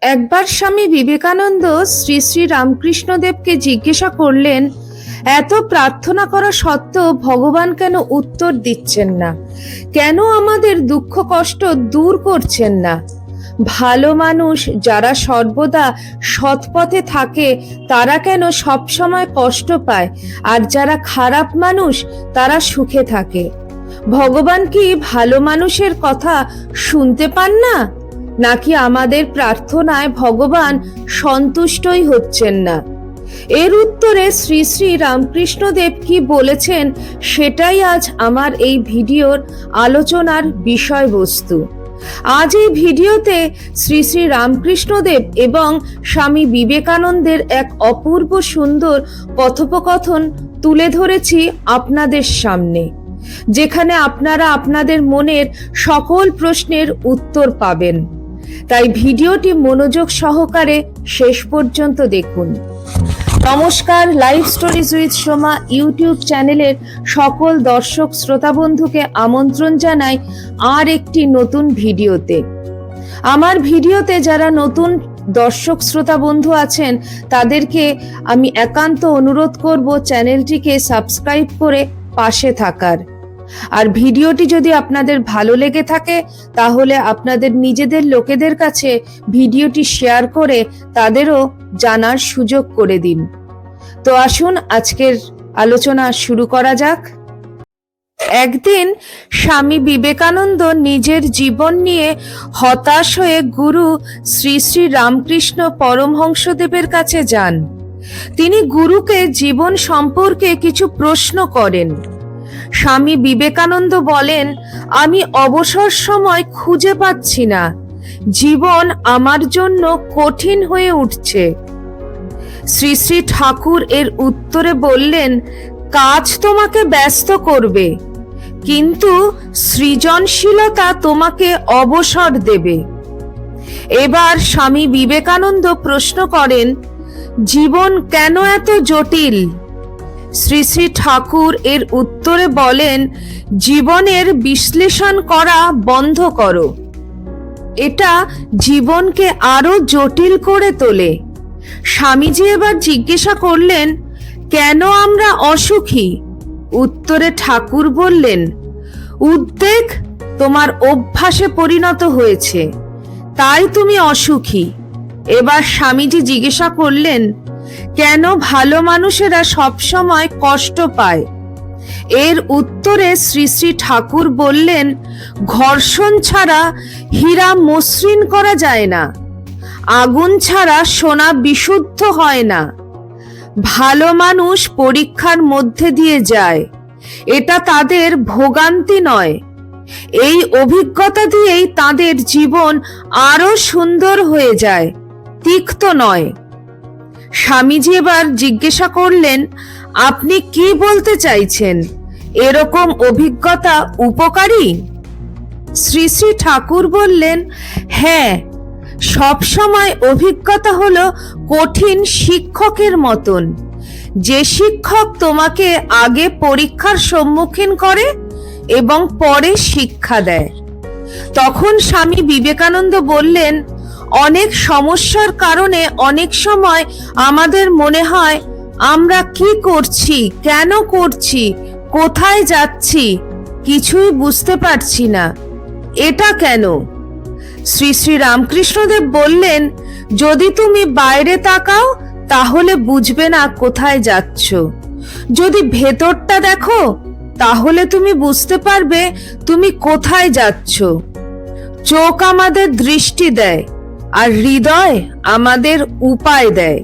একবার স্বামী বিবেকানন্দ শ্রী শ্রী রামকৃষ্ণদেবকে জিজ্ঞাসা করলেন, এত প্রার্থনা করা সত্ত্বেও ভগবান কেন উত্তর দিচ্ছেন না? কেন আমাদের দুঃখ কষ্ট দূর করছেন না? ভালো মানুষ যারা সর্বদা সৎপথে থাকে, তারা কেন সবসময় কষ্ট পায়? আর যারা খারাপ মানুষ, তারা সুখে থাকে। ভগবান কি ভালো মানুষের কথা শুনতে পান না? নাকি আমাদের প্রার্থনায় ভগবান সন্তুষ্টই হচ্ছেন না? এর উত্তরে শ্রী শ্রী রামকৃষ্ণদেব কি বলেছেন সেটাই আজ আমার এই ভিডিওর আলোচনার বিষয়বস্তু। আজ এই ভিডিওতে শ্রী শ্রী রামকৃষ্ণদেব এবং স্বামী বিবেকানন্দের এক অপূর্ব সুন্দর কথোপকথন তুলে ধরেছি আপনাদের সামনে, যেখানে আপনারা আপনাদের মনের সকল প্রশ্নের উত্তর পাবেন। তাই ভিডিওটি মনোযোগ সহকারে শেষ পর্যন্ত দেখুন। নমস্কার live stories with Soma YouTube চ্যানেলের সকল দর্শক শ্রোতা বন্ধুকে আমন্ত্রণ জানাই আর একটি নতুন ভিডিওতে। আমার ভিডিওতে যারা নতুন দর্শক শ্রোতা বন্ধু আছেন, তাদেরকে আমি একান্ত অনুরোধ করব চ্যানেলটিকে সাবস্ক্রাইব করে পাশে থাকার। আর ভিডিওটি যদি আপনাদের ভালো লেগে থাকে, তাহলে আপনাদের নিজেদের লোকেদের কাছে ভিডিওটি শেয়ার করে তাদেরও জানার সুযোগ করে দিন। তো আসুন, আজকের আলোচনা শুরু করা যাক। একদিন স্বামী বিবেকানন্দ নিজের জীবন নিয়ে হতাশ হয়ে গুরু শ্রী শ্রী রামকৃষ্ণ পরমহংসদেবের কাছে যান। তিনি গুরুকে জীবন সম্পর্কে কিছু প্রশ্ন করেন। স্বামী বিবেকানন্দ বলেন, আমি অবসর সময় খুঁজে পাচ্ছি না। জীবন আমার জন্য কঠিন হয়ে উঠছে। শ্রী শ্রী ঠাকুর এর উত্তরে বললেন, কাজ তোমাকে ব্যস্ত করবে, কিন্তু সৃজনশীলতা তোমাকে অবসর দেবে। এবার স্বামী বিবেকানন্দ প্রশ্ন করেন, জীবন কেন এত জটিল? শ্রী শ্রী ঠাকুর এর উত্তরে বলেন, জীবনের বিশ্লেষণ করা বন্ধ করো। এটা জীবনকে আরও জটিল করে তোলে। স্বামীজি এবার জিজ্ঞাসা করলেন, কেন আমরা অসুখী? উত্তরে ঠাকুর বললেন, উদ্বেগ তোমার অভ্যাসে পরিণত হয়েছে, তাই তুমি অসুখী। এবার স্বামীজি জিজ্ঞাসা করলেন কেন ভালো মানুষেরা সবসময় কষ্ট পায়? এর উত্তরে শ্রী শ্রী ঠাকুর বললেন, ঘর্ষণ ছাড়া হীরা মসৃণ করা যায় না। আগুন ছাড়া সোনা বিশুদ্ধ হয় না। ভালো মানুষ পরীক্ষার মধ্যে দিয়ে যায়। এটা তাদের ভোগান্তি নয়। এই অভিজ্ঞতা দিয়েই তাদের জীবন আরও সুন্দর হয়ে যায়। তিক্ত নয়। স্বামীজি এবার জিজ্ঞাসা করলেন, আপনি কি বলতে চাইছেন? এরকম অভিজ্ঞতা উপকারী? শ্রী শ্রী ঠাকুর বললেন হ্যাঁ সব সময় অভিজ্ঞতা হলো কঠিন শিক্ষকের মতন। যে শিক্ষক তোমাকে আগে পরীক্ষার সম্মুখীন করে এবং পরে শিক্ষা দেয়। তখন স্বামী বিবেকানন্দ বললেন অনেক সমস্যার কারণে অনেক সময় আমাদের মনে হয়, আমরা কি করছি? কেন করছি? কোথায় যাচ্ছি? কিছুই বুঝতে পারছি না। এটা কেন? শ্রী শ্রী রামকৃষ্ণদেব বললেন, যদি তুমি বাইরে তাকাও, তাহলে বুঝবে না কোথায় যাচ্ছ। যদি ভেতরটা দেখো, তাহলে তুমি বুঝতে পারবে তুমি কোথায় যাচ্ছ। চোখ আমাদের দৃষ্টি দেয়। আর হৃদয় আমাদের উপায় দেয়।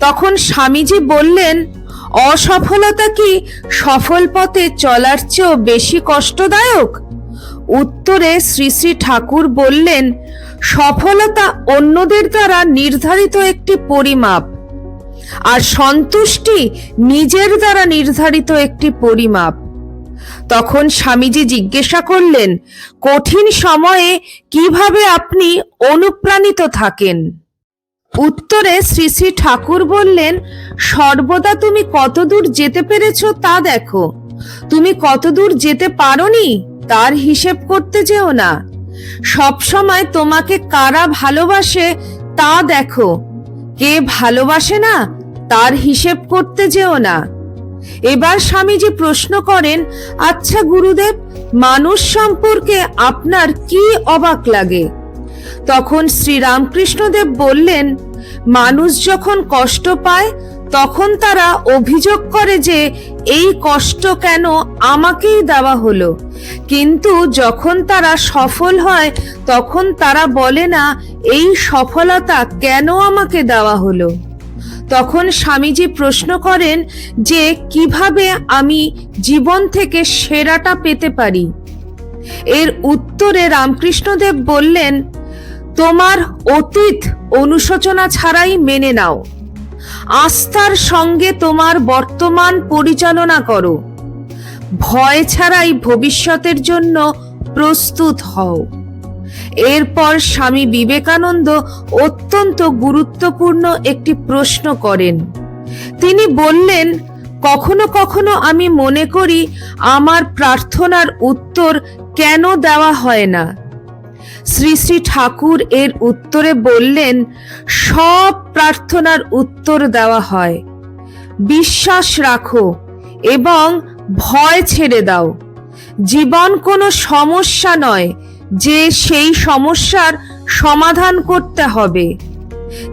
তখন স্বামীজি বললেন, অসফলতা কি সফল পথে চলার চেয়েও বেশি কষ্টদায়ক? উত্তরে শ্রী শ্রী ঠাকুর বললেন, সফলতা অন্যদের দ্বারা নির্ধারিত একটি পরিমাপ, আর সন্তুষ্টি নিজের দ্বারা নির্ধারিত একটি পরিমাপ। তখন স্বামীজি জিজ্ঞাসা করলেন, কঠিন সময়ে কীভাবে আপনি অনুপ্রাণিত থাকেন? উত্তরে শ্রী শ্রী ঠাকুর বললেন, সর্বদা তুমি কতদূর যেতে পেরেছ তা দেখো। তুমি কতদূর যেতে পারোনি তার হিসেব করতে যেও না। সব সময় তোমাকে কারা ভালোবাসে তা দেখো। কে ভালোবাসে না তার হিসেব করতে যেও না। এবার স্বামীজি প্রশ্ন করেন আচ্ছা গুরুদেব, মানুষ সম্পর্কে আপনার কি অবাক লাগে? তখন শ্রী রামকৃষ্ণদেব বললেন, মানুষ যখন কষ্ট পায়, তখন তারা অভিযোগ করে যে এই কষ্ট কেন আমাকেই দেওয়া হলো। কিন্তু যখন তারা সফল হয়, তখন তারা বলে না, এই সফলতা কেন আমাকে দেওয়া হলো? তখন স্বামীজি প্রশ্ন করেন যে, কীভাবে আমি জীবন থেকে সেরাটা পেতে পারি? এর উত্তরে রামকৃষ্ণদেব বললেন, তোমার অতীত অনুশোচনা ছাড়াই মেনে নাও। আস্থার সঙ্গে তোমার বর্তমান পরিচালনা করো। ভয় ছাড়াই ভবিষ্যতের জন্য প্রস্তুত হও। এরপর স্বামী বিবেকানন্দ অত্যন্ত গুরুত্বপূর্ণ একটি প্রশ্ন করেন। তিনি বললেন, কখনো কখনো আমি মনে করি আমার প্রার্থনার উত্তর কেন দেওয়া হয় না? শ্রী শ্রী ঠাকুর এর উত্তরে বললেন, সব প্রার্থনার উত্তর দেওয়া হয়। বিশ্বাস রাখো এবং ভয় ছেড়ে দাও। জীবন কোনো সমস্যা নয় যে সেই সমস্যার সমাধান করতে হবে।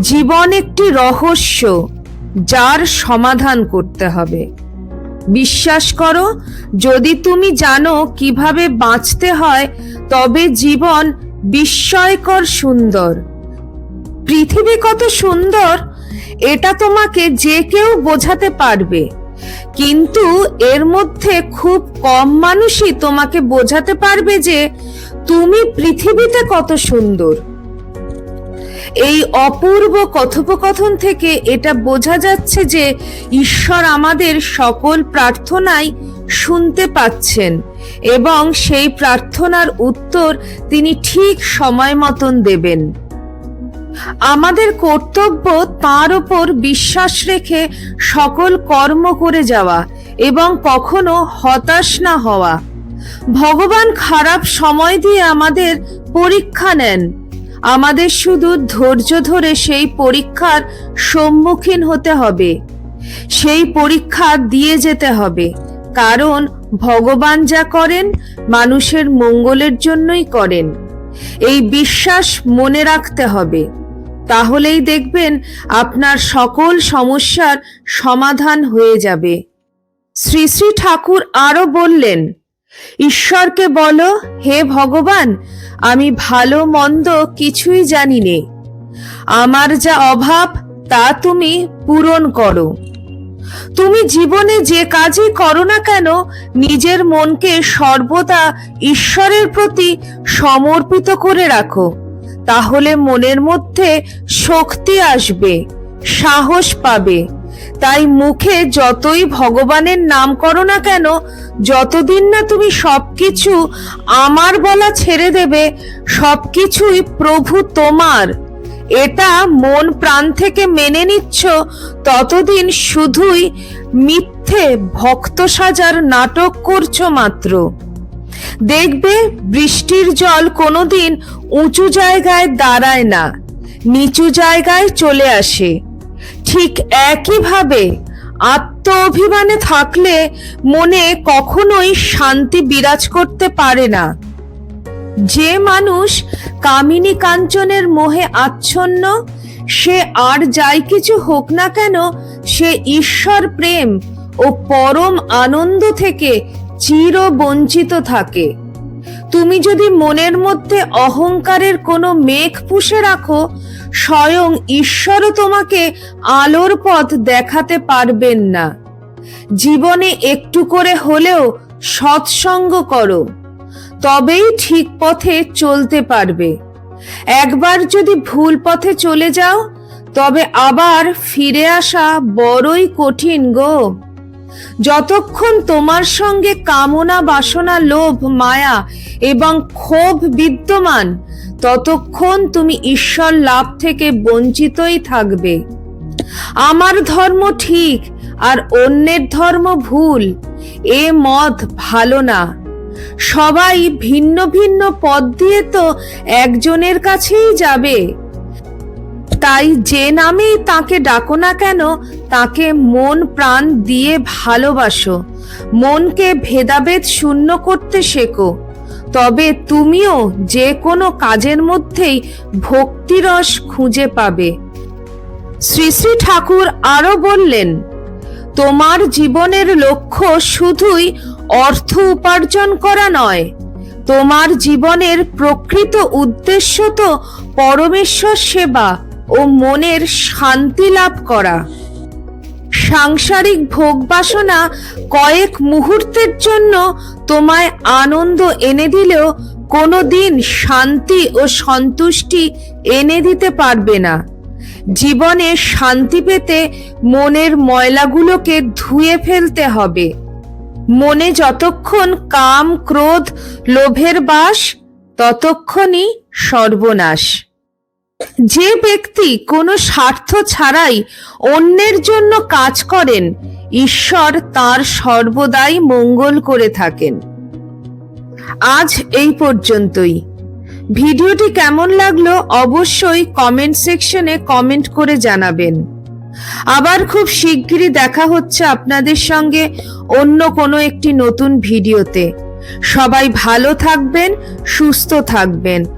জীবন একটি রহস্য যার সমাধান করতে হবে। বিশ্বাস করো, যদি তুমি জানো কীভাবে বাঁচতে হয়, তবে জীবন বিস্ময়কর সুন্দর। পৃথিবী কত সুন্দর, এটা তোমাকে যে কেউ বোঝাতে পারবে। কিন্তু এর মধ্যে খুব কম মানুষই তোমাকে বোঝাতে পারবে যে তুমি পৃথিবীতে কত সুন্দর। এই অপূর্ব কথোপকথন থেকে এটা বোঝা যাচ্ছে যে ঈশ্বর আমাদের সকল প্রার্থনাই শুনতে পাচ্ছেন এবং সেই প্রার্থনার উত্তর তিনি ঠিক সময় মতন দেবেন। আমাদের কর্তব্য তার ওপর বিশ্বাস রেখে সকল কর্ম করে যাওয়া এবং কখনো হতাশ না হওয়া। ভগবান খারাপ সময় দিয়ে আমাদের পরীক্ষা নেন। আমাদের শুধু ধৈর্য ধরে সেই পরীক্ষার সম্মুখীন হতে হবে। সেই পরীক্ষা দিয়ে যেতে হবে। কারণ ভগবান যা করেন, মানুষের মঙ্গলের জন্যই করেন। এই বিশ্বাস মনে রাখতে হবে। তাহলেই দেখবেন আপনার সকল সমস্যার সমাধান হয়ে যাবে। শ্রী শ্রী ঠাকুর আরও বললেন ঈশ্বরকে বলো, হে ভগবান, আমি ভালো মন্দ কিছুই জানি নে আমার যা অভাব, তা তুমি পূরণ করো। তুমি জীবনে যে কাজই করো না কেন, নিজের মনকে সর্বদা ঈশ্বরের প্রতি সমর্পিত করে রাখো। তাহলে মনের মধ্যে শক্তি আসবে, সাহস পাবে। তাই মুখে যতই ভগবানের নাম করো না কেন যতদিন না তুমি সবকিছু আমার বলা ছেড়ে দেবে, সবকিছুই প্রভু তোমার। এটা মন প্রাণ থেকে মেনে নিচ্ছ, ততদিন শুধুই মিথ্যে ভক্ত সাজার নাটক করছ মাত্র। দেখবে বৃষ্টির জল কোনোদিন উঁচু জায়গায় দাঁড়ায় না, নিচু জায়গায় চলে আসে। ঠিক একইভাবে আত্ম অভিমানে থাকলে মনে কখনোই শান্তি বিরাজ করতে পারে না। যে মানুষ কামিনী কাঞ্চনের মোহে আচ্ছন্ন, সে আর যাই কিছু হোক না কেন, সে ঈশ্বর প্রেম ও পরম আনন্দ থেকে চির বঞ্চিত থাকে। তুমি যদি মনের মধ্যে অহংকারের কোনো মেঘ পুষে রাখো স্বয়ং ঈশ্বরও তোমাকে আলোর পথ দেখাতে পারবেন না। জীবনে একটু করে হলেও সৎসঙ্গ করো, তবেই ঠিক পথে চলতে পারবে। একবার যদি ভুল পথে চলে যাও, তবে আবার ফিরে আসা বড়ই কঠিন গো। যতক্ষণ তোমার সঙ্গে কামনা বাসনা লোভ, মায়া এবং ক্ষোভ বিদ্যমান ততক্ষণ তুমি ঈশ্বর লাভ থেকে বঞ্চিতই থাকবে। আমার ধর্ম ঠিক আর অন্যের ধর্ম ভুল, এ মত ভালো না। সবাই ভিন্ন ভিন্ন পথ দিয়ে তো একজনের কাছেই যাবে। তাই যে নামেই তাকে ডাকো না কেন, তাকে মন প্রাণ দিয়ে ভালোবাসো। মনকে ভেদাভেদ শূন্য করতে শেখো। তবে তুমিও যে কোনো কাজের মধ্যেই ভক্তিরস খুঁজে পাবে। শ্রী শ্রী ঠাকুর আরও বললেন, তোমার জীবনের লক্ষ্য শুধুই অর্থ উপার্জন করা নয়, তোমার জীবনের প্রকৃত উদ্দেশ্য তো পরমেশ্বর সেবা ও মনের শান্তি লাভ করা। সাংসারিক ভোগ বাসনা কয়েক মুহূর্তের জন্য তোমায় আনন্দ এনে দিলেও কোনো দিন শান্তি ও সন্তুষ্টি এনে দিতে পারবে না। জীবনে শান্তি পেতে মনের ময়লাগুলোকে ধুয়ে ফেলতে হবে। মনে যতক্ষণ কাম, ক্রোধ, লোভের বাস, ততক্ষণই সর্বনাশ। যে ব্যক্তি কোনো স্বার্থ ছাড়াই অন্যের জন্য কাজ করেন, ঈশ্বর তার সর্বদাই মঙ্গল করে থাকেন। আজ এই পর্যন্তই। ভিডিওটি কেমন লাগল অবশ্যই কমেন্ট সেকশনে কমেন্ট করে জানাবেন। আবার খুব শিগগিরই দেখা হচ্ছে আপনাদের সঙ্গে অন্য কোনো একটি নতুন ভিডিওতে। সবাই ভালো থাকবেন, সুস্থ থাকবেন।